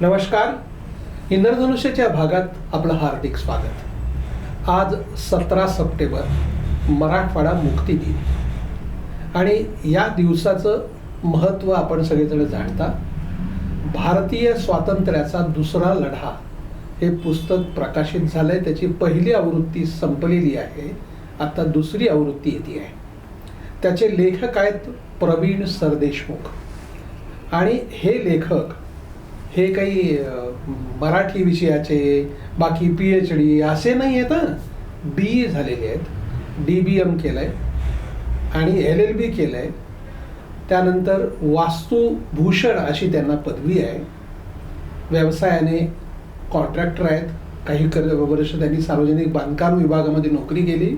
नमस्कार. इंद्रधनुष्याच्या भागात आपलं हार्दिक स्वागत. आज सतरा सप्टेंबर मराठवाडा मुक्ती दिन. आणि या दिवसाचं महत्त्व आपण सगळेजण जाणता. भारतीय स्वातंत्र्याचा दुसरा लढा हे पुस्तक प्रकाशित झालं आहे त्याची पहिली आवृत्ती संपलेली आहे. आता दुसरी आवृत्ती येते आहे. त्याचे लेखक आहेत प्रवीण सरदेशमुख. आणि हे लेखक हे काही मराठी विषयाचे बाकी पी एच डी असे नाही आहेत बी ए झालेले आहेत. डी बी एम केलं आहे आणि एल एल बी केलं आहे त्यानंतर वास्तुभूषण अशी त्यांना पदवी आहे. व्यवसायाने कॉन्ट्रॅक्टर आहेत. काही कर वर्ष त्यांनी सार्वजनिक बांधकाम विभागामध्ये नोकरी केली.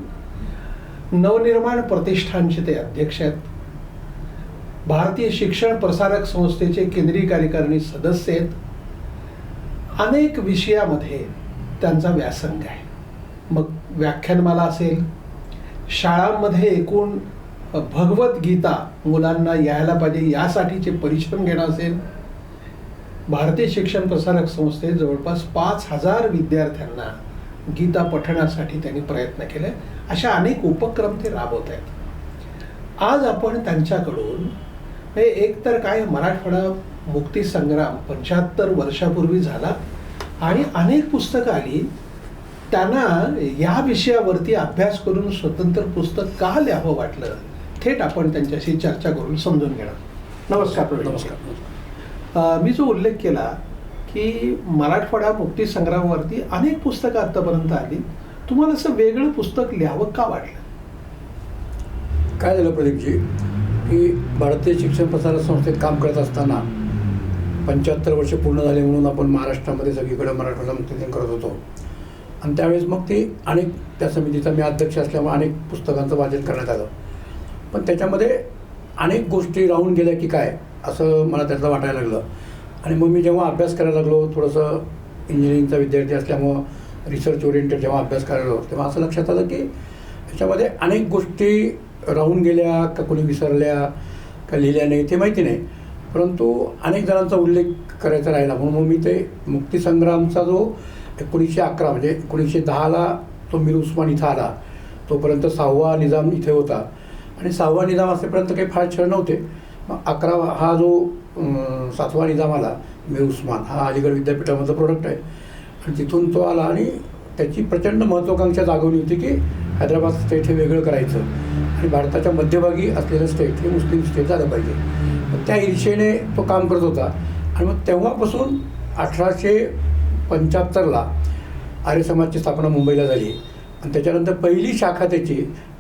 नवनिर्माण प्रतिष्ठानचे ते अध्यक्ष आहेत. भारतीय शिक्षण प्रसारक संस्थेचे केंद्रीय कार्यकारिणी सदस्य आहेत. अनेक विषयामध्ये त्यांचा व्यासंग आहे. मग व्याख्यानमाला असेल. शाळांमध्ये एकूण भगवद्गीता मुलांना यायला पाहिजे यासाठीचे परिश्रम घेणं असेल. भारतीय शिक्षण प्रसारक संस्थेत जवळपास पाच हजार विद्यार्थ्यांना गीता पठणासाठी त्यांनी प्रयत्न केले. अशा अनेक उपक्रम ते राबवत आहेत. आज आपण त्यांच्याकडून हे एक तर काय मराठवाडा मुक्ती संग्राम पंच्याहत्तर वर्षापूर्वी झाला आणि अनेक पुस्तकं आली. त्यांना या विषयावरती अभ्यास करून स्वतंत्र पुस्तक का लिहावं वाटलं थेट आपण त्यांच्याशी चर्चा करून समजून घेणार. नमस्कार. नमस्कार मी जो उल्लेख केला की मराठवाडा मुक्ती संग्रामावरती अनेक पुस्तकं आतापर्यंत आली. तुम्हाला असं वेगळं पुस्तक लिहावं का वाटलं? काय झालं प्रदीपजी? की भारतीय शिक्षण प्रसारक संस्थेत काम करत असताना पंच्याहत्तर वर्ष पूर्ण झाले म्हणून आपण महाराष्ट्रामध्ये सगळीकडे मराठवाडा मुक्तीदिन करत होतो. आणि त्यावेळेस मग ते अनेक त्या समितीचा मी अध्यक्ष असल्यामुळे अनेक पुस्तकांचं वाचन करण्यात आलं. पण त्याच्यामध्ये अनेक गोष्टी राहून गेल्या की काय असं मला त्याचं वाटायला लागलं. आणि मग मी जेव्हा अभ्यास करायला लागलो थोडंसं इंजिनिअरिंगचा विद्यार्थी असल्यामुळं रिसर्च ओरिएंटेड जेव्हा अभ्यास करायला लागलो तेव्हा असं लक्षात आलं की त्याच्यामध्ये अनेक गोष्टी राहून गेल्या का कोणी विसरल्या का लिहिल्या नाही ते माहिती नाही. परंतु अनेक जणांचा उल्लेख करायचा राहिला. म्हणून मग मी ते मुक्तीसंग्रामचा जो एकोणीसशे अकरा म्हणजे एकोणीसशे दहाला तो मीर उस्मान इथं आला. तोपर्यंत सहावा निजाम इथे होता. आणि सहावा निजाम असेपर्यंत काही फार छळ नव्हते. मग अकरा हा जो सातवा निजाम आला मीर उस्मान हा अलीगड विद्यापीठामधला प्रोडक्ट आहे. आणि तिथून तो आला आणि त्याची प्रचंड महत्त्वाकांक्षा जागवली होती की हैदराबाद स्टेट हे वेगळं करायचं. आणि भारताच्या मध्यभागी असलेलं स्टेट हे मुस्लिम स्टेट झालं पाहिजे. मग त्या ईर्षेने तो काम करत होता. आणि मग तेव्हापासून अठराशे पंच्याहत्तरला आर्य समाजची स्थापना मुंबईला झाली. आणि त्याच्यानंतर पहिली शाखा त्याची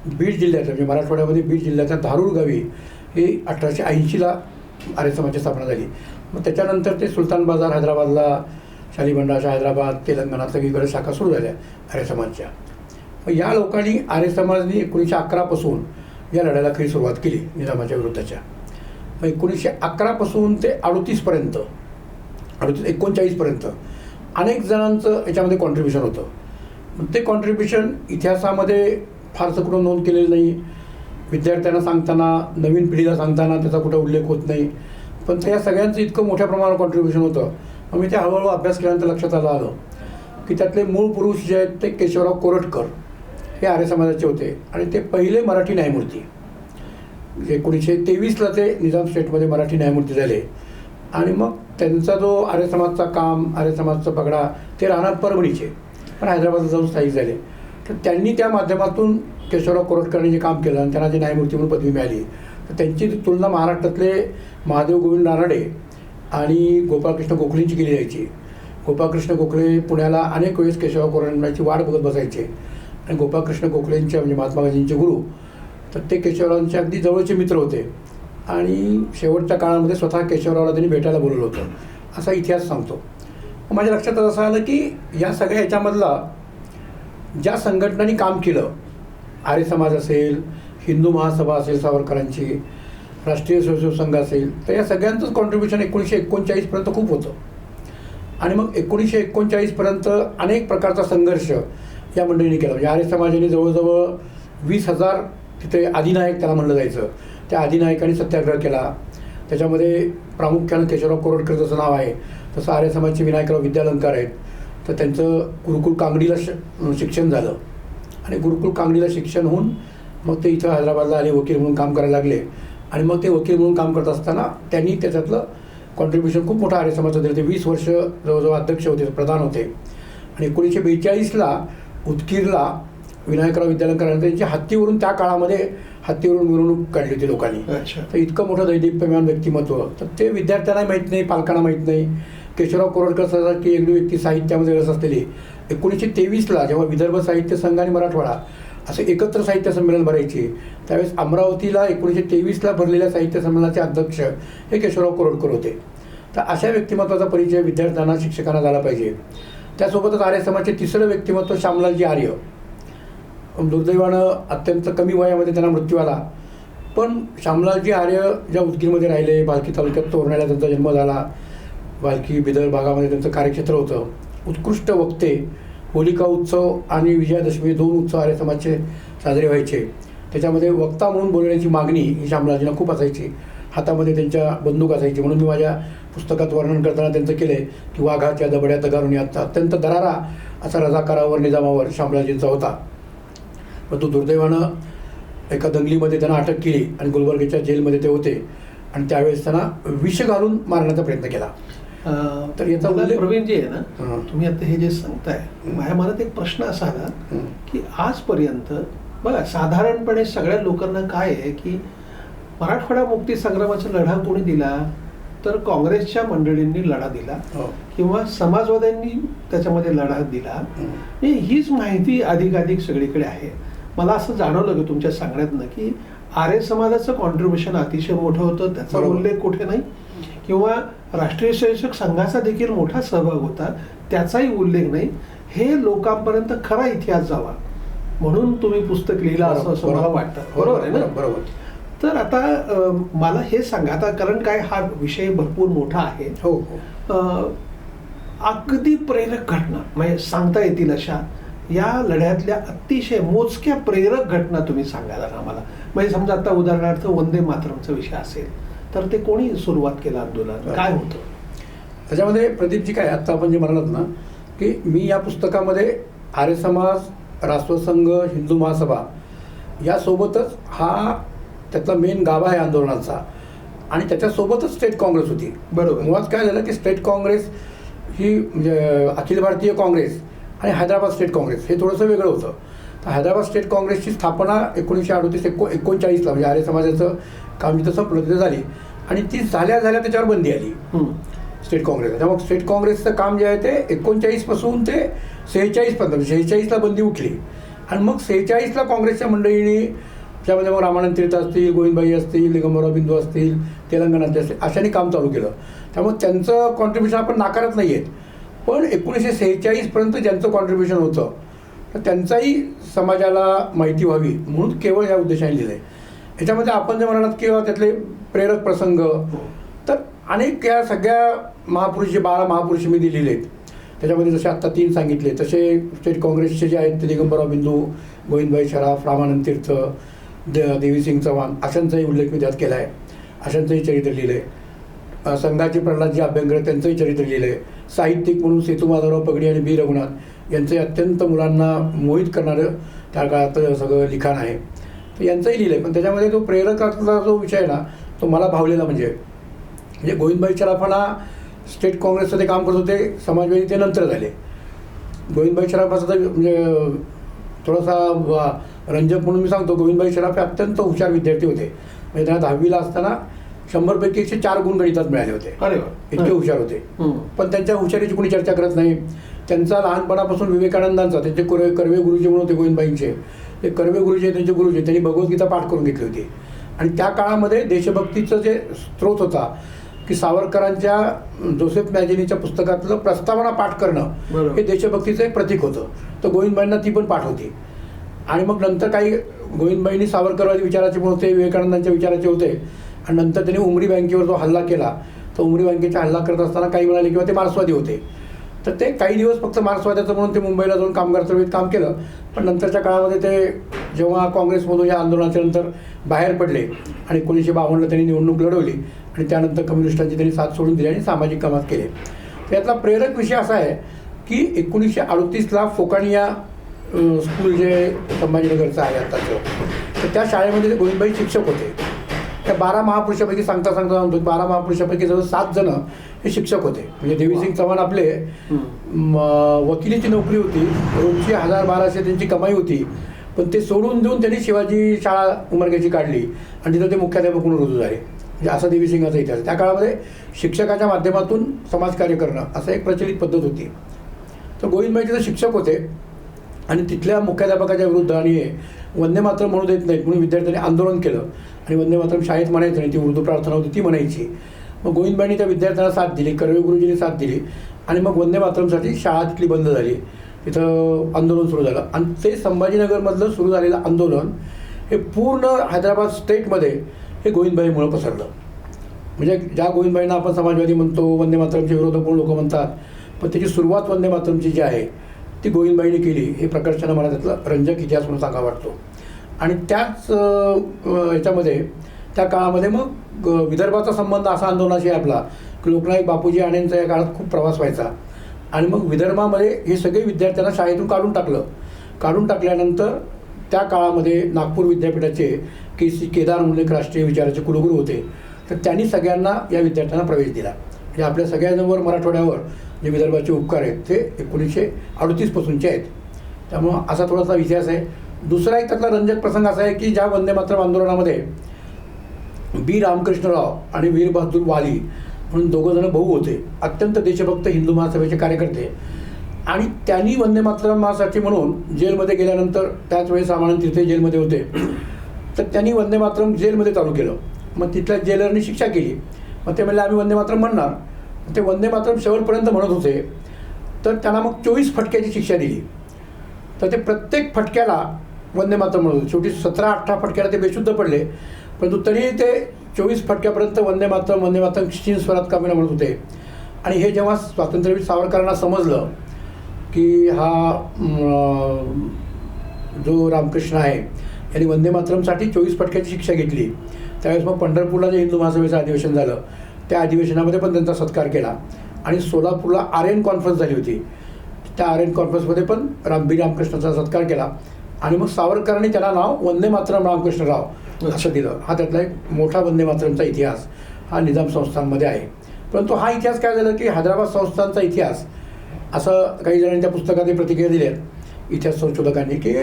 बीड जिल्ह्यात म्हणजे मराठवाड्यामध्ये बीड जिल्ह्याच्या धारूर गावी ही अठराशे ऐंशीला आर्य समाजची स्थापना झाली. मग त्याच्यानंतर ते सुलतान बाजार हैदराबादला शालिबंडाशा हैदराबाद तेलंगणा सगळीकडे शाखा सुरू झाल्या आर्य समाजच्या. मग या लोकांनी आर्य समाजाने एकोणीसशे अकरापासून या लढ्याला खरी सुरुवात केली निजामाच्या विरुद्धच्या. मग एकोणीसशे अकरापासून ते अडतीसपर्यंत अडतीस एकोणचाळीसपर्यंत अनेक जणांचं याच्यामध्ये कॉन्ट्रीब्युशन होतं. ते कॉन्ट्रीब्युशन इतिहासामध्ये फारसं कुठं नोंद केलेलं नाही. विद्यार्थ्यांना सांगताना नवीन पिढीला सांगताना त्याचा कुठं उल्लेख होत नाही. पण त्या सगळ्यांचं इतकं मोठ्या प्रमाणावर कॉन्ट्रीब्युशन होतं. मग मी ते हळूहळू अभ्यास केल्यानंतर लक्षात आलं आलं की त्यातले मूळ पुरुष जे आहेत ते केशवराव कोरटकर. हे आर्य समाजाचे होते. आणि ते पहिले मराठी न्यायमूर्ती. एकोणीसशे तेवीसला ते निजाम स्टेटमध्ये मराठी न्यायमूर्ती झाले. आणि मग त्यांचा जो आर्य समाजचा काम आर्य समाजचा पगडा ते राहणार परभणीचे. पण हैदराबादला जाऊन स्थायिक झाले. तर त्यांनी त्या माध्यमातून केशवराव कोरटकरांनी जे काम केलं आणि त्यांना जी न्यायमूर्ती म्हणून पदवी मिळाली. तर त्यांची तुलना महाराष्ट्रातले महादेव गोविंद नाराडे आणि गोपाळकृष्ण गोखलेंची केली जायची. गोपाळकृष्ण गोखले पुण्याला अनेक वेळेस केशवराव कोरटकरांची वाट बघत बसायचे. आणि गोपाळकृष्ण गोखलेंच्या म्हणजे महात्मा गांधींचे गुरु तर ते केशवरावांचे अगदी जवळचे मित्र होते. आणि शेवटच्या काळामध्ये स्वतः केशवरावला त्यांनी भेटायला बोलवलं होतं. असा इतिहास सांगतो. माझ्या लक्षात असं आलं की या सगळ्या ह्याच्यामधला ज्या संघटनांनी काम केलं आर्य समाज असेल हिंदू महासभा असेल सावरकरांची राष्ट्रीय स्वयंसेवक संघ असेल तर या सगळ्यांचंच कॉन्ट्रीब्युशन एकोणीसशे एकोणचाळीसपर्यंत खूप होतं. आणि मग एकोणीसशे एकोणचाळीसपर्यंत अनेक प्रकारचा संघर्ष या मंडळीने केला. म्हणजे आर्य समाजाने जवळजवळ वीस हजार तिथे अधिनायक त्याला म्हणलं जायचं. त्या अधिनायकांनी सत्याग्रह केला. त्याच्यामध्ये प्रामुख्यानं केशवराव कोरटकर जसं नाव आहे तसं आर्य समाजचे विनायकराव विद्यालंकार आहेत. तर त्यांचं गुरुकुल कांगडीला श शिक्षण झालं. आणि गुरुकुल कांगडीला शिक्षण होऊन मग ते इथं हैदराबादला आले वकील म्हणून काम करायला लागले. आणि मग ते वकील म्हणून काम करत असताना त्यांनी त्याच्यातलं कॉन्ट्रीब्युशन खूप मोठं आर्य समाजाचं दिलं ते वीस वर्ष जवळजवळ अध्यक्ष होते प्रधान होते. आणि एकोणीसशे बेचाळीसला उदगीरला विनायकराव विद्यालंकर त्यांची हत्तीवरून त्या काळामध्ये हत्तीवरून मिरवणूक काढली होती लोकांनी. अच्छा. तर इतकं मोठं दैदिप्यमान व्यक्तिमत्व. तर ते विद्यार्थ्यांना माहीत नाही पालकांना माहीत नाही. केशवराव कोरडकर सारखी एक व्यक्ती साहित्यामध्ये रस असलेली. एकोणीसशे तेवीसला जेव्हा विदर्भ साहित्य संघ आणि मराठवाडा असे एकत्र साहित्य संमेलन भरायचे त्यावेळेस अमरावतीला एकोणीसशे तेवीसला भरलेल्या साहित्य संमेलनाचे अध्यक्ष हे केशवराव कोरडकर होते. तर अशा व्यक्तिमत्वाचा परिचय विद्यार्थ्यांना शिक्षकांना झाला पाहिजे. त्यासोबतच आर्य समाजचे तिसरं व्यक्तिमत्व श्यामलालजी आर्य. दुर्दैवानं अत्यंत कमी वयामध्ये त्यांना मृत्यू आला पण श्यामलालजी आर्य ज्या उदगीरमध्ये राहिले बालकी तालुक्यात तोरण्याला त्यांचा जन्म झाला बालकी बिदर भागामध्ये त्यांचं कार्यक्षेत्र होतं. उत्कृष्ट वक्ते होलिका उत्सव आणि विजयादशमी दोन उत्सव आर्य समाजचे साजरे व्हायचे. त्याच्यामध्ये वक्ता म्हणून बोलण्याची मागणी ही श्यामलालजींना खूप असायची. हातामध्ये त्यांच्या बंदूक असायची. म्हणून मी माझ्या पुस्तकात वर्णन करताना त्यांचं केलं आहे की वाघाच्या दबड्या तगारून आता अत्यंत दरारा असा रजाकारावर निजामावर श्यामलालजींचा होता पण तो दुर्दैवानं एका दंगलीमध्ये त्यांना अटक केली आणि गुलबर्गेच्या जेलमध्ये ते होते आणि त्यावेळेस त्यांना विष घालून मारण्याचा प्रयत्न केला तर याचा मला उल्लेख- प्रवीण जी आहे ना. तुम्ही आता हे जे सांगताय माझ्या मनात एक प्रश्न असा आला हं. की आजपर्यंत बघा साधारणपणे सगळ्या लोकांना काय आहे की मराठवाडा मुक्ती संग्रामाचा लढा कोणी दिला तर काँग्रेसच्या मंडळींनी लढा दिला. हो. किंवा समाजवाद्यांनी त्याच्यामध्ये लढा दिला. हीच माहिती अधिकाधिक सगळीकडे आहे. मला असं जाणवलं की तुमच्या सांगण्यातनं की आर्य समाजाचं कॉन्ट्रीब्युशन अतिशय मोठं होतं त्याचा. उल्लेख कुठे नाही. किंवा राष्ट्रीय स्वयंसेवक संघाचा देखील मोठा सहभाग होता त्याचाही उल्लेख नाही. हे लोकांपर्यंत खरा इतिहास जावा. म्हणून तुम्ही पुस्तक लिहिलं असं असं मला वाटतं. बरोबर आहे ना? बरोबर. तर आता मला हे सांगा आता कारण काय हा विषय भरपूर मोठा आहे. हो हो. अगदी प्रेरक घटना म्हणजे सांगता येतील अशा या लढ्यातल्या अतिशय मोजक्या प्रेरक घटना तुम्ही सांगा जरा आम्हाला. म्हणजे समजा आता उदाहरणार्थ वंदे मातरमचा विषय असेल तर ते कोणी सुरुवात केलं आंदोलन? काय होतं? त्याच्यामध्ये प्रदीपजी काय आत्ता आपण जे म्हणालात ना की मी या पुस्तकामध्ये आर्य समाज राष्ट्रसंघ हिंदू महासभा यासोबतच हा त्यातला मेन गाभा आहे आंदोलनाचा. आणि त्याच्यासोबतच स्टेट काँग्रेस होती. बरोबर. मुळात काय झालं की स्टेट काँग्रेस ही म्हणजे अखिल भारतीय काँग्रेस आणि हैदराबाद स्टेट काँग्रेस हे थोडंसं वेगळं होतं. तर हैदराबाद स्टेट काँग्रेसची स्थापना एकोणीसशे अडतीस एको एकोणचाळीसला म्हणजे आर्य समाजाचं काम जिथं संपलं झाली. आणि ती झाल्या झाल्या त्याच्यावर बंदी आली. State Congress. त्यामुळे स्टेट काँग्रेसचं काम जे आहे ते एकोणचाळीसपासून ते सेहेचाळीसपर्यंत सेहेचाळीसला बंदी उठली. आणि मग सेहेचाळीसला काँग्रेसच्या मंडळींनी त्यामध्ये मग रामानंद तीर्थ असतील गोविंदबाई असतील दिगंबरराव बिंदू असतील तेलंगणातले असतील अशाने काम चालू केलं. त्यामुळे त्यांचं कॉन्ट्रीब्युशन आपण नाकारत नाही आहेत पण एकोणीसशे सेहेचाळीसपर्यंत ज्यांचं कॉन्ट्रीब्युशन होतं तर त्यांचाही समाजाला माहिती व्हावी म्हणून केवळ या उद्देशाने लिहिलं आहे याच्यामध्ये आपण जे म्हणालात किंवा त्यातले प्रेरक प्रसंग तर अनेक या सगळ्या महापुरुष जे बारा महापुरुष मी दिलेले आहेत त्याच्यामध्ये जसे आत्ता तीन सांगितले तसे स्टेट काँग्रेसचे जे आहेत ते दिगंबरराव बिंदू गोविंदभाई शराफ रामानंद तीर्थ द देवीसिंग चव्हाण अशांचाही उल्लेख मी त्यात केला आहे अशांचंही चरित्र लिहिलं आहे संघाचे प्रल्हादजी अभ्यंकर त्यांचंही चरित्र लिहिलं आहे साहित्यिक म्हणून सेतू माधवराव पगडी आणि बी. रघुनाथ यांचंही अत्यंत मुलांना मोहित करणारं त्या काळात सगळं लिखाण आहे. तर यांचंही लिहिलं आहे पण त्याच्यामध्ये जो प्रेरकाचा जो विषय आहे ना तो मला भावलेला म्हणजे म्हणजे गोविंदभाई हा स्टेट काँग्रेसचं ते काम करत होते समाजवादी ते नंतर झाले. गोविंदभाई शराफाचा तर म्हणजे थोडासा व- रंजक म्हणून मी सांगतो गोविंदभाई शराफ हे अत्यंत हुशार विद्यार्थी होते. म्हणजे त्यांना दहावीला असताना शंभरपैकी एकशे चार गुण गणितात मिळाले होते. अरे इतके हुशार होते. पण त्यांच्या हुशारीची कोणी चर्चा करत नाही. त्यांचा लहानपणापासून विवेकानंदांचा त्यांचे कर्वे कर्वे गुरुजी म्हणून होते गोविंदबाईंचे ते कर्वे गुरुजी त्यांचे गुरुजी त्यांनी भगवद्गीता पाठ करून घेतली होती. आणि त्या काळामध्ये देशभक्तीचं जे स्त्रोत होता की सावरकरांच्या जोसेफ मॅजिनीच्या पुस्तकातलं प्रस्तावना पाठ करणं. हे देशभक्तीचं एक प्रतीक होतं. तर गोविंदबाईंना ती पण पाठ होती. आणि मग नंतर काही गोविंदबाईंनी सावरकरवादी विचाराचे पण होते विवेकानंदांच्या विचाराचे होते. आणि नंतर त्यांनी उमरी बँकेवर जो हल्ला केला तो उमरी बँकेचा हल्ला करत असताना काही म्हणाले किंवा ते मार्क्सवादी होते. तर ते काही दिवस फक्त मार्क्सवाद्याचं म्हणून ते मुंबईला जाऊन कामगार चळवळीत काम केलं. पण नंतरच्या काळामध्ये ते जेव्हा काँग्रेसमधून या आंदोलनाच्या नंतर बाहेर पडले आणि एकोणीसशे बावन्नला त्यांनी निवडणूक लढवली आणि त्यानंतर कम्युनिस्टांची त्यांनी साथ सोडून दिली आणि सामाजिक कामात केले. त्यातला प्रेरक विषय असा आहे की एकोणीसशे अडतीसला फोकाणी या स्कूल जे संभाजीनगरचं आहे आत्ताचं तर त्या शाळेमध्ये ते गोविंदबाई शिक्षक होते. त्या बारा महापुरुषापैकी सांगता सांगता सांगतो बारा महापुरुषापैकी जवळ सात जण हे शिक्षक होते. म्हणजे देवीसिंग चव्हाण आपले वकिलीची नोकरी होती. रोजची हजार बाराशे त्यांची कमाई होती. पण ते सोडून देऊन त्यांनी शिवाजी शाळा उमरग्याची काढली. आणि तिथं ते मुख्याध्यापक म्हणून रुजू झाले. म्हणजे असा देवीसिंगाचा इतिहास. त्या काळामध्ये शिक्षकाच्या माध्यमातून समाजकार्य करणं असं एक प्रचलित पद्धत होती. तर गोविंदबाई तिथं शिक्षक होते आणि तिथल्या मुख्याध्यापकाच्या विरुद्ध आणि हे वंदे मातरम म्हणू देत नाहीत म्हणून विद्यार्थ्यांनी आंदोलन केलं. आणि वंदे मातरम शाळेत म्हणायचं आणि ती उर्दू प्रार्थना होती ती म्हणायची. मग गोविंदबाईंनी त्या विद्यार्थ्यांना साथ दिली कर्वे गुरुजींनी साथ दिली आणि मग वंदे मातरमसाठी शाळा तिथली बंद झाली. तिथं आंदोलन सुरू झालं. आणि ते संभाजीनगरमधलं सुरू झालेलं आंदोलन हे पूर्ण हैदराबाद स्टेटमध्ये हे गोविंदबाईमुळं पसरलं. म्हणजे ज्या गोविंदबाईंना आपण समाजवादी म्हणतो वंदे मातरमचे विरोधक म्हणून लोक म्हणतात पण त्याची सुरुवात वंदे मातरमची जी आहे ती गोविंदबाईने केली. हे प्रकर्षानं मला त्यातला रंजक इतिहास म्हणून सांगा वाटतो. आणि त्याच याच्यामध्ये त्या काळामध्ये मग विदर्भाचा संबंध असा आंदोलनाशी आहे आपला की लोकनायक बापूजी आणेंचा या काळात खूप प्रवास व्हायचा. आणि मग विदर्भामध्ये हे सगळे विद्यार्थ्यांना शाळेतून काढून टाकलं. काढून टाकल्यानंतर त्या काळामध्ये नागपूर विद्यापीठाचे के सी केदार म्हणून राष्ट्रीय विचाराचे कुलगुरू होते. तर त्यांनी सगळ्यांना या विद्यार्थ्यांना प्रवेश दिला. म्हणजे आपल्या सगळ्यांवर मराठवाड्यावर जे विदर्भाचे उपकार आहेत. ते एकोणीसशे अडतीसपासूनचे आहेत. त्यामुळं असा थोडासा इतिहास आहे. दुसरा एक त्यातला रंजक प्रसंग असा आहे की ज्या वंदे मातरम आंदोलनामध्ये बी रामकृष्णराव आणि वीर बहादूर वाली म्हणून दोघं जण भाऊ होते. अत्यंत देशभक्त हिंदू महासभेचे कार्यकर्ते. आणि त्यांनी वंदे मातरमासाठी म्हणून जेलमध्ये गेल्यानंतर त्याच वेळेस रामानंद तिथे जेलमध्ये होते. तर त्यांनी वंदे मातरम जेलमध्ये चालू केलं. मग तिथल्या जेलरने शिक्षा केली. मग ते म्हणले आम्ही वंदे मातरम म्हणणार. ते वंदे मातरम शेवटपर्यंत म्हणत होते. तर त्यांना मग चोवीस फटक्याची शिक्षा दिली. तर ते प्रत्येक फटक्याला वंदे मातरम म्हणत होते. शेवटी सतरा अठरा फटक्याला ते बेशुद्ध पडले. परंतु तरीही ते चोवीस फटक्यापर्यंत वंदे मातरम वंदे मातरम चीन स्वरात कामेला म्हणत होते. आणि हे जेव्हा स्वातंत्र्यवीर सावरकरांना समजलं की हा जो रामकृष्ण आहे यांनी वंदे मातरमसाठी चोवीस फटक्याची शिक्षा घेतली. त्यावेळेस मग पंढरपूरला जे हिंदू महासभेचं अधिवेशन झालं. त्या अधिवेशनामध्ये पण त्यांचा सत्कार केला. आणि सोलापूरला आर एन कॉन्फरन्स झाली होती. त्या आर एन कॉन्फरन्समध्ये पण राम बी रामकृष्णाचा सत्कार केला. आणि मग सावरकरांनी त्याला नाव वंदे मातरम रामकृष्णराव असं दिलं. हा त्यातला एक मोठा वंदे मातरमचा इतिहास हा निजाम संस्थांमध्ये आहे. परंतु हा इतिहास काय झाला की हैदराबाद संस्थांचा इतिहास असं काही जणांनी त्या पुस्तकात प्रतिक्रिया दिल्या इतिहास संशोधकांनी की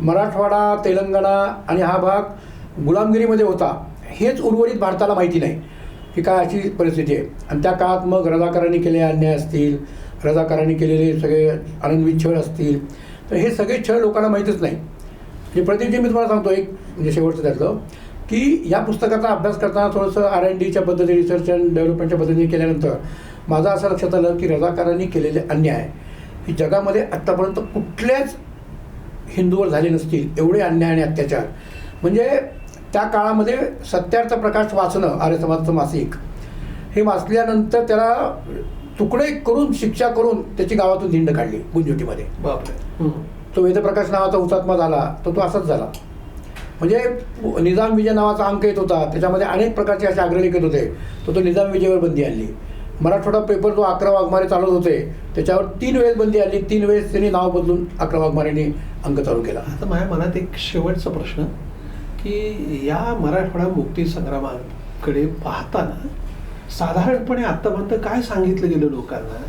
मराठवाडा तेलंगणा आणि हा भाग गुलामगिरीमध्ये होता. हेच उर्वरित भारताला माहिती नाही. ही काय अशी परिस्थिती आहे? आणि त्या काळात मग रजाकारांनी केलेले अन्याय असतील रजाकारांनी केलेले सगळे आनंदवित छळ असतील तर हे सगळे छळ लोकांना माहीतच नाही. म्हणजे प्रदीपजी मी तुम्हाला सांगतो एक म्हणजे शेवटचं त्यातलं की या पुस्तकाचा अभ्यास करताना थोडंसं आर एन डीच्या पद्धतीने रिसर्च अँड डेव्हलपमेंटच्या पद्धतीने केल्यानंतर माझं असं लक्षात आलं की रजाकारांनी केलेले अन्याय ही जगामध्ये आत्तापर्यंत कुठल्याच हिंदूवर झाले नसतील एवढे अन्याय आणि अत्याचार. म्हणजे त्या काळामध्ये सत्यार्थ प्रकाश वाचणं आर्य समाजचं मासिक हे वाचल्यानंतर त्याला तुकडे करून शिक्षा करून त्याची गावातून धिंड काढली गुंजुटीमध्ये. बापरे. तो वेदप्रकाश नावाचा हुतात्मा झाला तर तो असाच झाला. म्हणजे निजाम विजय नावाचा अंक येत होता त्याच्यामध्ये अनेक प्रकारचे असे अग्रलेख येत होते. तो तो निजाम विजयवर बंदी आणली. मराठवाडा पेपर जो अकरा वाघमारे चालवत होते त्याच्यावर तीन वेळेस बंदी आली तीन वेळेस त्यांनी नाव बदलून अकरा वाघमारेंनी अंक चालू केला. आता माझ्या मनात एक शेवटचा प्रश्न की या मराठवाडा मुक्ती संग्रामाकडे पाहताना साधारणपणे आतापर्यंत काय सांगितलं गेलं लोकांना?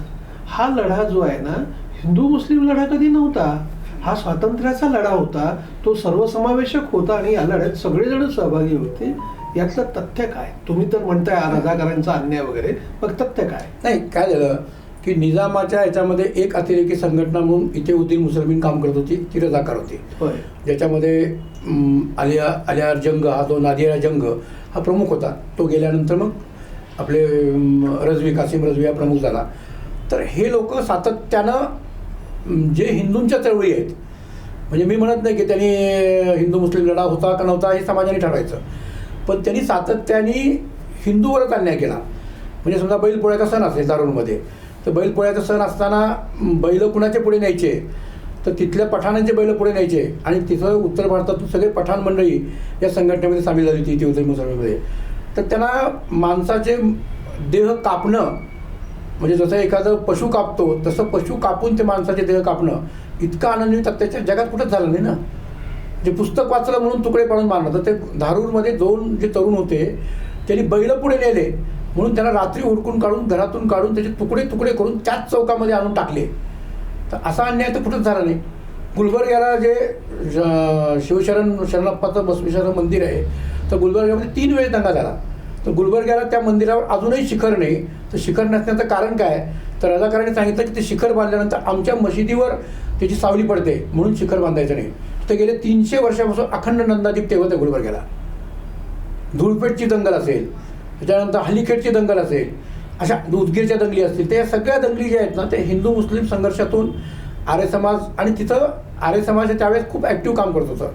हा लढा जो आहे ना हिंदू मुस्लिम लढा कधी नव्हता. हा स्वातंत्र्याचा लढा होता. तो सर्वसमावेशक होता आणि या लढ्यात सगळेजण सहभागी होते. यातलं तथ्य काय? तुम्ही तर म्हणताय रजाकारांचा अन्याय वगैरे मग तथ्य काय? नाही काय झालं? की निजामाच्या याच्यामध्ये एक अतिरेकी संघटना म्हणून इथे उद्दीन मुसलमीन काम करत होती ती रजाकार होती. ज्याच्यामध्ये आलिया आलियार जंग हा जो नादिया जंग हा प्रमुख होता तो गेल्यानंतर मग आपले रजवी कासिम रजवी हा प्रमुख झाला. तर हे लोक सातत्यानं जे हिंदूंच्या चळवळी आहेत म्हणजे मी म्हणत नाही की त्यांनी हिंदू मुस्लिम लढा होता का नव्हता हे समाजाने ठरवायचं. पण त्यांनी सातत्याने हिंदूवरच अन्याय केला. म्हणजे समजा बैलपोळ्याचा सण असेल दारूंमध्ये तर बैलपोळ्याचा सण असताना बैल कुणाच्या पुढे न्यायचे? तर तिथल्या पठाणांचे बैल पुढे न्यायचे. आणि तिथं उत्तर भारतातून सगळे पठाण मंडळी या संघटनेमध्ये सामील झाली होती इथे मुसलमानमध्ये. तर त्यांना माणसाचे देह कापणं म्हणजे जसं एखादं पशु कापतो तसं पशु कापून ते माणसाचे देह कापणं इतका आनंद मिळतात त्याच्या जगात कुठंच झालं नाही ना. जे पुस्तक वाचलं म्हणून तुकडे पाडून मारलं. तर ते धारूरमध्ये दोन जे तरुण होते त्यांनी बैल पुढे नेले. म्हणून त्याला रात्री उडकून काढून घरातून काढून त्याचे तुकडे तुकडे करून त्याच चौकामध्ये आणून टाकले. तर असा अन्याय तर कुठंच झाला नाही. गुलबर्ग्याला जे शिवशरण शरणप्पाचं बसवेश्वर मंदिर आहे तर गुलबर्ग्यामध्ये तीन वेळ दंगा झाला. तर गुलबर्ग्याला त्या मंदिरावर अजूनही शिखर नाही. तर शिखर नसण्याचं कारण काय? तर रजाकारांनी सांगितलं की ते शिखर बांधल्यानंतर आमच्या मशिदीवर त्याची सावली पडते म्हणून शिखर बांधायचं नाही. तर गेले तीनशे वर्षापासून अखंड नंदादीप तेव्हा त्या गुलबर्ग्याला. धुळपेटची दंगल असेल त्याच्यानंतर हल्लीखेडची दंगल असेल अशा उदगीरच्या दंगली असतील त्या सगळ्या दंगली ज्या आहेत ना ते हिंदू मुस्लिम संघर्षातून आर्य समाज आणि तिथं आर्य समाज हे त्यावेळेस खूप ॲक्टिव्ह काम करत होतं.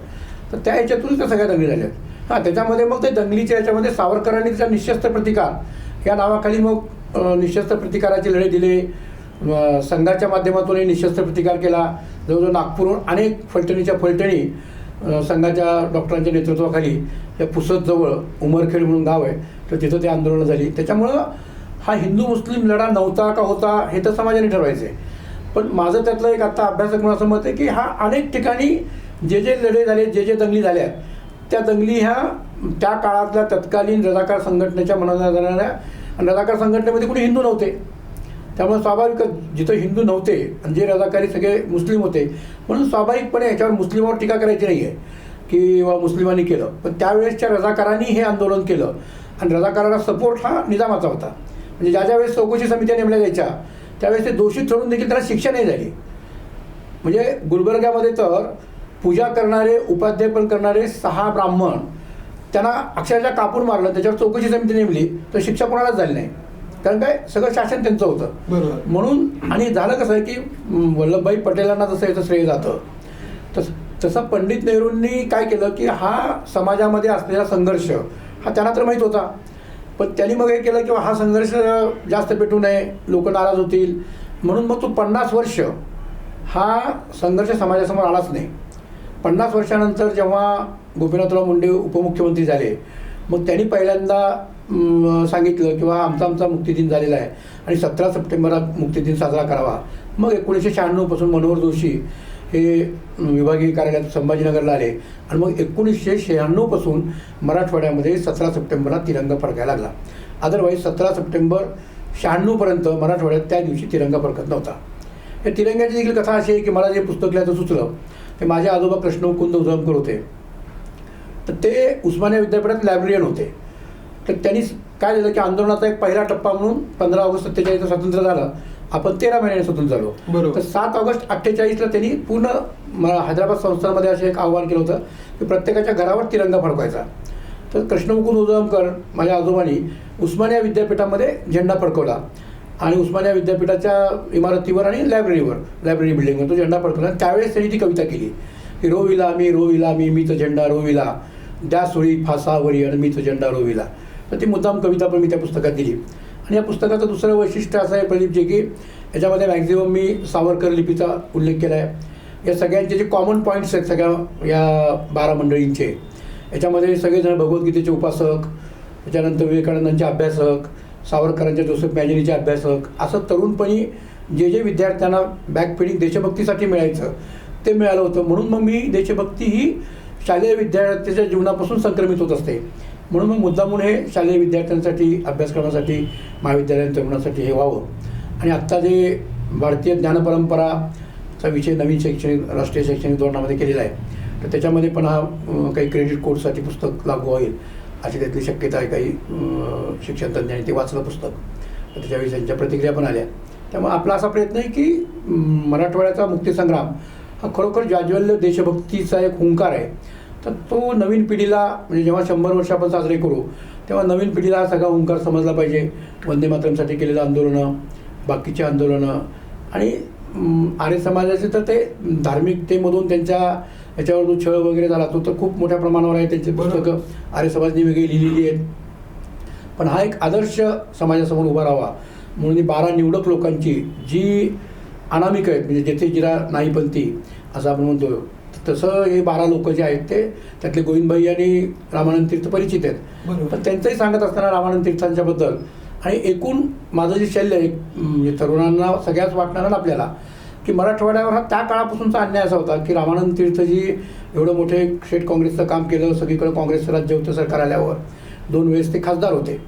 तर त्या ह्याच्यातूनच त्या सगळ्या दंगली झाल्या हां त्याच्यामध्ये मग ते दंगलीच्या ह्याच्यामध्ये सावरकरांनी त्याच्या निशस्त्र प्रतिकार या नावाखाली मग निशस्त्र प्रतिकाराचे लढे दिले. संघाच्या माध्यमातूनही निशस्त्र प्रतिकार केला. जवळजवळ नागपूरहून अनेक फलटणीच्या फलटणी संघाच्या डॉक्टरांच्या नेतृत्वाखाली या पुसदजवळ उमरखेड म्हणून गाव आहे तर तिथं ते आंदोलनं झाली. त्याच्यामुळं हा हिंदू मुस्लिम लढा नव्हता का होता हे तर समाजाने ठरवायचं आहे पण माझं त्यातलं एक आता अभ्यासक म्हणून असं मत आहे की हा अनेक ठिकाणी जे जे लढे झाले जे जे दंगली झाल्या त्या दंगली ह्या त्या काळातल्या तत्कालीन रजाकार संघटनेच्या मनाला जाणाऱ्या आणि रजाकार संघटनेमध्ये कुणी हिंदू नव्हते. त्यामुळे स्वाभाविकच जिथं हिंदू नव्हते आणि जे रजाकारी सगळे मुस्लिम होते म्हणून स्वाभाविकपणे याच्यावर मुस्लिमावर टीका करायची नाही आहे की मुस्लिमांनी केलं. पण त्यावेळेसच्या रजाकारांनी हे आंदोलन केलं. आणि रजाकाराला सपोर्ट हा निजामाचा होता. म्हणजे ज्या ज्या वेळेस चौकशी समित्या नेमल्या जायच्या त्यावेळेस ते दोषी ठरवून देखील त्याला शिक्षा नाही झाली. म्हणजे गुलबर्ग्यामध्ये तर पूजा करणारे उपाध्यायपण करणारे सहा ब्राह्मण त्यांना अक्षरशः कापून मारलं त्याच्यावर चौकशी समिती नेमली तर शिक्षा कोणालाच झाली नाही. कारण काय? सगळं शासन त्यांचं होतं. बरोबर. म्हणून आणि झालं कसं आहे की वल्लभभाई पटेलांना जसं याचं श्रेय जातं तस तसं पंडित नेहरूंनी काय केलं की हा समाजामध्ये असलेला संघर्ष हा त्यांना तर माहीत होता. पण त्यांनी मग हे केलं की हा संघर्ष जास्त पेटू नये लोक नाराज होतील. म्हणून मग तो पन्नास वर्ष हा संघर्ष समाजासमोर आलाच नाही. पन्नास वर्षानंतर जेव्हा गोपीनाथराव मुंडे उपमुख्यमंत्री झाले मग त्यांनी पहिल्यांदा सांगितलं किंवा आमचा आमचा मुक्तिदिन झालेला आहे. आणि सतरा सप्टेंबरला मुक्तिदिन साजरा करावा. मग एकोणीसशे शहाण्णवपासून मनोहर जोशी हे विभागीय कार्यालयात संभाजीनगरला आले. आणि मग एकोणीसशे शहाण्णवपासून मराठवाड्यामध्ये सतरा सप्टेंबरला तिरंगा फडकायला लागला. अदरवाईज सतरा सप्टेंबर शहाण्णवपर्यंत मराठवाड्यात त्या दिवशी तिरंगा फडकत नव्हता. या तिरंग्याची देखील कथा अशी आहे की मला जे पुस्तक लिहायचं सुचलं ते माझे आजोबा कृष्ण कुंद उजमकर होते. तर ते उस्मानिया विद्यापीठात लायब्ररियन होते. तर त्यांनी काय झालं की आंदोलनाचा एक पहिला टप्पा म्हणून पंधरा ऑगस्ट सत्तेचाळीसला स्वातंत्र्य झालं. आपण तेरा महिन्याने स्वतंत्र झालो. बरोबर. तर सात ऑगस्ट अठ्ठेचाळीसला त्यांनी पूर्ण म- हैदराबाद संस्थांमध्ये असं एक आव्हान केलं होतं की प्रत्येकाच्या घरावर तिरंगा फडकवायचा. तर कृष्णमुकुंद उजमकर माझ्या आजोबांनी उस्मानिया विद्यापीठामध्ये झेंडा फडकवला. आणि उस्मानिया विद्यापीठाच्या इमारतीवर आणि लायब्ररीवर लायब्ररी बिल्डिंगवर तो झेंडा फडकवला. त्यावेळेस त्यांनी ती कविता केली की रोविला मी रोविला मी मीच झेंडा रोविला द्या सोळी फासावरी आणि मीच झेंडा रोविला तर ती मुद्दाम कविता पण मी त्या पुस्तकात दिली. आणि या पुस्तकाचं दुसरं वैशिष्ट्य असं आहे प्रदीपजी की याच्यामध्ये मॅक्झिमम मी सावरकर लिपीचा उल्लेख केला आहे या सगळ्यांचे जे कॉमन पॉईंट्स आहेत सगळ्या या बारा मंडळींचे याच्यामध्ये सगळेजण भगवद्गीतेचे उपासक त्याच्यानंतर विवेकानंदांचे अभ्यासक सावरकरांच्या जोसेफ मॅजिनीचे अभ्यासक असं तरुणपणी जे जे विद्यार्थ्यांना बॅकफिडिंग देशभक्तीसाठी मिळायचं ते मिळालं होतं. म्हणून मग मी देशभक्ती ही शालेय विद्यार्थ्याच्या जीवनापासून संक्रमित होत असते. म्हणून मग मुद्दामून हे शालेय विद्यार्थ्यांसाठी अभ्यासक्रमासाठी महाविद्यालयीन तरुणासाठी हे व्हावं. आणि आत्ता जे भारतीय ज्ञानपरंपराचा विषय नवीन शैक्षणिक राष्ट्रीय शैक्षणिक धोरणामध्ये केलेला आहे तर त्याच्यामध्ये पण हा काही क्रेडिट कोर्ससाठी पुस्तक लागू होईल अशी त्यातली शक्यता आहे काही शिक्षण तज्ज्ञांनी ते वाचलं पुस्तक. त्याच्यावेळी त्यांच्या प्रतिक्रिया पण आल्या. त्यामुळे आपला असा प्रयत्न आहे की मराठवाड्याचा मुक्तीसंग्राम हा खरोखर जाज्वल्य देशभक्तीचा एक हुंकार आहे. तर तो नवीन पिढीला म्हणजे जेव्हा शंभर वर्ष आपण साजरे करू तेव्हा नवीन पिढीला हा सगळा हुंकार समजला पाहिजे. वंदे मातरमसाठी केलेलं आंदोलनं बाकीची आंदोलनं. आणि आर्य समाजाचे तर ते धार्मिकतेमधून त्यांच्या याच्यावर जो छळ वगैरे झाला तो तर खूप मोठ्या प्रमाणावर आहे. त्यांची. पुस्तकं आर्य समाजाने वेगळी लिहिलेली आहेत. पण हा एक आदर्श समाजासमोर उभा राहावा. म्हणून बारा निवडक लोकांची जी अनामिक आहेत म्हणजे जेथे जिरा नाही पंथी असं आपण म्हणतो तसं हे बारा लोक जे आहेत ते त्यातले गोविंदभाई आणि रामानंद तीर्थ परिचित आहेत. पण त्यांचंही सांगत असताना रामानंद तीर्थांच्या बद्दल. आणि एकूण माझं जे शल्य आहे म्हणजे तरुणांना सगळ्याच वाटणार आपल्याला की मराठवाड्यावर हा त्या काळापासूनचा अन्याय असा होता की रामानंद तीर्थजी एवढं मोठे स्टेट काँग्रेसचं काम केलं सगळीकडे काँग्रेसचं राज्य होतं सरकार आल्यावर. दोन वेळेस ते खासदार होते.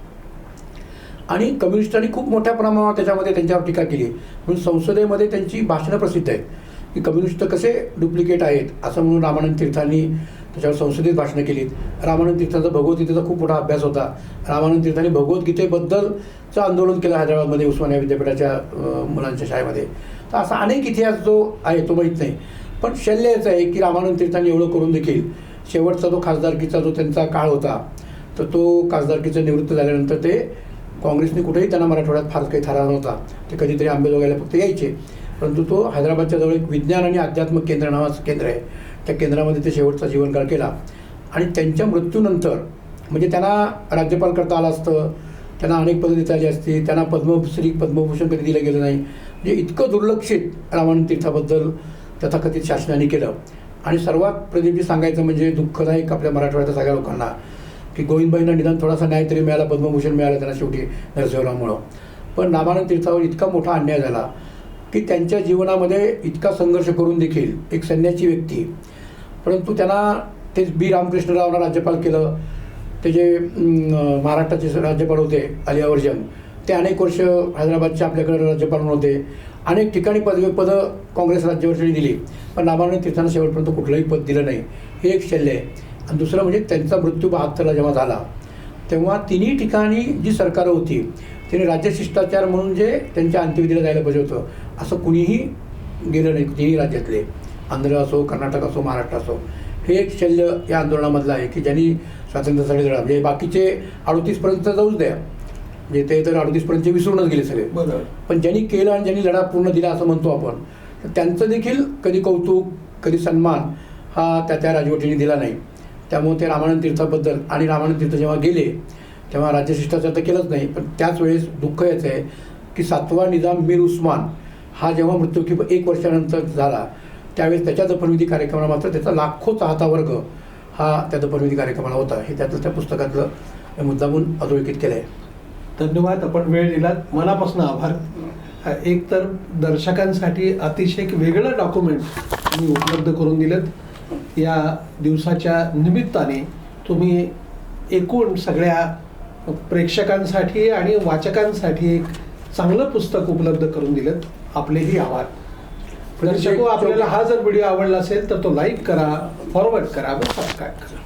आणि कम्युनिस्टांनी खूप मोठ्या प्रमाणावर त्याच्यामध्ये त्यांच्यावर टीका केली म्हणून संसदेमध्ये त्यांची भाषणं प्रसिद्ध आहेत. की कम्युनिस्ट कसे डुप्लिकेट आहेत असं म्हणून रामानंद तीर्थांनी त्याच्यावर संसदेत भाषणं केलीत. रामानंद तीर्थांचा भगवद्गीतेचा खूप मोठा अभ्यास होता. रामानंद तीर्थांनी भगवद्गीतेबद्दलचं आंदोलन केलं हैदराबादमध्ये उस्मानिया विद्यापीठाच्या मुलांच्या शाळेमध्ये. तर असा अनेक इतिहास जो आहे तो माहीत नाही. पण शल्य याचं आहे की रामानंद तीर्थांनी एवढं करून देखील शेवटचा जो खासदारकीचा जो त्यांचा काळ होता तर तो खासदारकीचं निवृत्त झाल्यानंतर ते काँग्रेसने कुठेही त्यांना मराठवाड्यात फार काही थारा नव्हता. ते कधीतरी आंबेजोगायला फक्त यायचे. परंतु तो हैदराबादच्या जवळ एक विज्ञान आणि अध्यात्म केंद्र नावाचं केंद्र आहे. त्या केंद्रामध्ये ते शेवटचा जीवनकाळ केला. आणि त्यांच्या मृत्यूनंतर म्हणजे त्यांना राज्यपाल करता आलं असतं त्यांना अनेक पदं देता आली असती त्यांना पद्मश्री पद्मभूषण कधी दिलं गेलं नाही. म्हणजे इतकं दुर्लक्षित रामानंद तीर्थाबद्दल तथाकथित शासनाने केलं. आणि सर्वात प्रदीपजी सांगायचं म्हणजे दुःखदायक आपल्या मराठवाड्याच्या सगळ्या लोकांना की गोविंदबाईंना निदान थोडासा न्याय तरी मिळाला पद्मभूषण मिळालं त्यांना शेवटी नरसिंहरावमुळं पण रामानंद तीर्थावर इतका मोठा अन्याय झाला. की त्यांच्या जीवनामध्ये इतका संघर्ष करून देखील एक सैन्याची व्यक्ती. परंतु त्यांना ते बी. रामकृष्णरावना राज्यपाल केलं. ते जे महाराष्ट्राचे राज्यपाल होते अलियावर्जन ते अनेक वर्ष हैदराबादचे आपल्याकडे राज्यपाल म्हणून होते. अनेक ठिकाणी पदवी पदं काँग्रेस राज्यवर्षाने दिली. पण नामाने तीर्थांना शेवटपर्यंत कुठलंही पद दिलं नाही. हे एक शल्य आहे. आणि दुसरं म्हणजे त्यांचा मृत्यू बहात्तरला जेव्हा झाला तेव्हा तिन्ही ठिकाणी जी सरकारं होती त्यांनी राज्यशिष्टाचार म्हणून जे त्यांच्या अंत्यविधीला जायला पाहिजे होतं असं कुणीही गेलं नाही तिन्ही राज्यातले. आंध्र असो कर्नाटक असो महाराष्ट्र असो. हे एक शल्य या आंदोलनामधलं आहे की ज्यांनी स्वातंत्र्यासाठी लढा म्हणजे बाकीचे अडोतीसपर्यंत जाऊच द्या. म्हणजे ते तर अडोतीसपर्यंतचे विसरूनच गेले सगळे. बरोबर. पण ज्यांनी केलं आणि ज्यांनी लढा पूर्ण दिला असं म्हणतो आपण तर त्यांचं देखील कधी कौतुक कधी सन्मान हा त्या त्या राजवटीने दिला नाही. त्यामुळे ते रामानंद तीर्थाबद्दल आणि रामानंद तीर्थ जेव्हा गेले तेव्हा राज्यशिष्टाचार तर केलंच नाही पण त्याच वेळेस दुःख याचं आहे की सातवा निजाम मीर उस्मान हा जेव्हा मृत्यूकी एक वर्षानंतर झाला त्यावेळेस त्याच्या दफनविधी कार्यक्रमाला मात्र त्याचा लाखो चाहता वर्ग हा त्या दफनविधी कार्यक्रमाला होता. हे त्यातलं त्या पुस्तकातलं मुद्दामून अधोरेखित केलं आहे धन्यवाद आपण वेळ दिलात. मनापासून आभार. एक तर दर्शकांसाठी अतिशय एक वेगळं डॉक्युमेंट तुम्ही उपलब्ध करून दिलं या दिवसाच्या निमित्ताने तुम्ही एकूण सगळ्या प्रेक्षकांसाठी आणि वाचकांसाठी एक चांगलं पुस्तक उपलब्ध करून दिलं. आपलेही आभार. दर्शको आपल्याला हा जर व्हिडिओ आवडला असेल तर तो लाईक करा फॉरवर्ड करा व सबस्क्राईब करा.